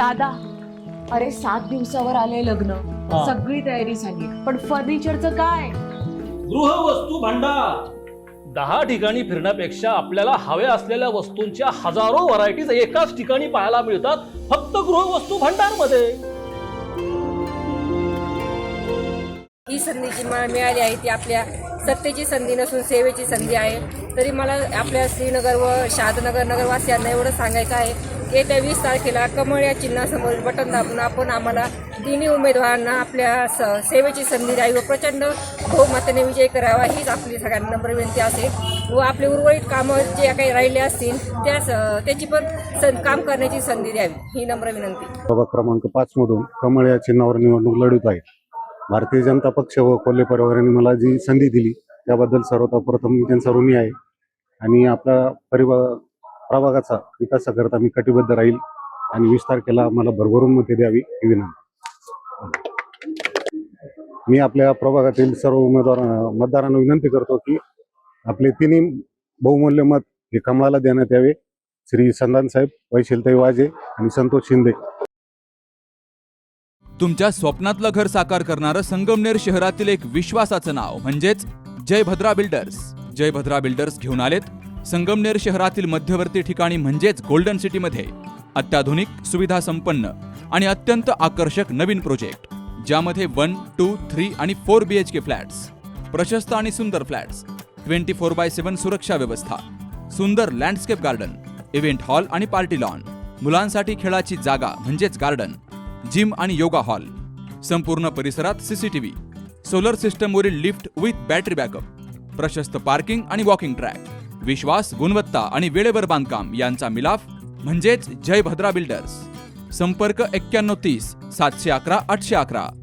दादा अरे सात दिवसावर आले लग्न. हा. सगळी तयारी झाली. पण फर्निचरचं काय? गृहवस्तू भांडार. दहा ठिकाणी फिरण्यापेक्षा आपल्याला हव्या असलेल्या वस्तूंच्या हजारो व्हरायटीज एकाच ठिकाणी पाहायला मिळतात फक्त गृहवस्तू भांडारमध्ये ही संधी जी मला मिळाली आहे ती आपल्या सत्तेची संधी नसून सेवेची संधी आहे. तरी मला आपल्या श्रीनगर व शहादनगर नगरवासियांना एवढं सांगायचं आहे येत्या वीस तारखेला कमळ या चिन्हासमोर बटन दाबून आपण आम्हाला तिन्ही उमेदवारांना आपल्या स सेवेची संधी द्यावी व प्रचंड बहुमताने विजय करावा हीच आपली सगळ्यांना नम्र विनंती असेल व आपले उर्वरित कामं जे काही राहिले असतील त्या त्याची पण सं काम करण्याची संधी द्यावी ही नम्र विनंती. प्रभाग क्रमांक पाच मधून कमळ या चिन्हावर निवडणूक लढत आहे भारतीय जनता पक्ष व कोल्हे परिवाराने मला जी संधी दिली त्याबद्दल सर्वप्रथम मी त्यांचा ऋणी आहे. आणि आपला परिवार प्रभागाचा विकासाकरता मी कटिबद्ध राहील आणि वीस तारखेला मला भरभरून मते द्यावी ही विनंती. मी आपल्या प्रभागातील सर्व उमेदवार मतदारांना विनंती करतो की आपले तिन्ही बहुमूल्य मत हे कमळाला देण्यात यावे. श्री संदान साहेब वैशिलताई वाजे आणि संतोष शिंदे. तुमच्या स्वप्नातलं घर साकार करणारं संगमनेर शहरातील एक विश्वासाचं नाव म्हणजेच जय भद्रा बिल्डर्स. जय भद्रा बिल्डर्स घेऊन आलेत संगमनेर शहरातील मध्यवर्ती ठिकाणी म्हणजेच गोल्डन सिटीमध्ये अत्याधुनिक सुविधा संपन्न आणि अत्यंत आकर्षक नवीन प्रोजेक्ट ज्यामध्ये वन टू थ्री आणि four B H K flats प्रशस्त आणि सुंदर flats twenty four by seven सुरक्षा व्यवस्था सुंदर लँडस्केप गार्डन इव्हेंट हॉल आणि पार्टी लॉन मुलांसाठी खेळाची जागा म्हणजेच गार्डन जिम आणि योगा हॉल संपूर्ण परिसरात सीसीटीव्ही सोलर सिस्टमवरील लिफ्ट विथ बॅटरी बॅकअप प्रशस्त पार्किंग आणि वॉकिंग ट्रॅक विश्वास गुणवत्ता आणि वेळेवर बांधकाम यांचा मिलाफ म्हणजेच जय भद्रा बिल्डर्स. संपर्क एक्क्याण्णव तीस सातशे अकरा आठशे अकरा.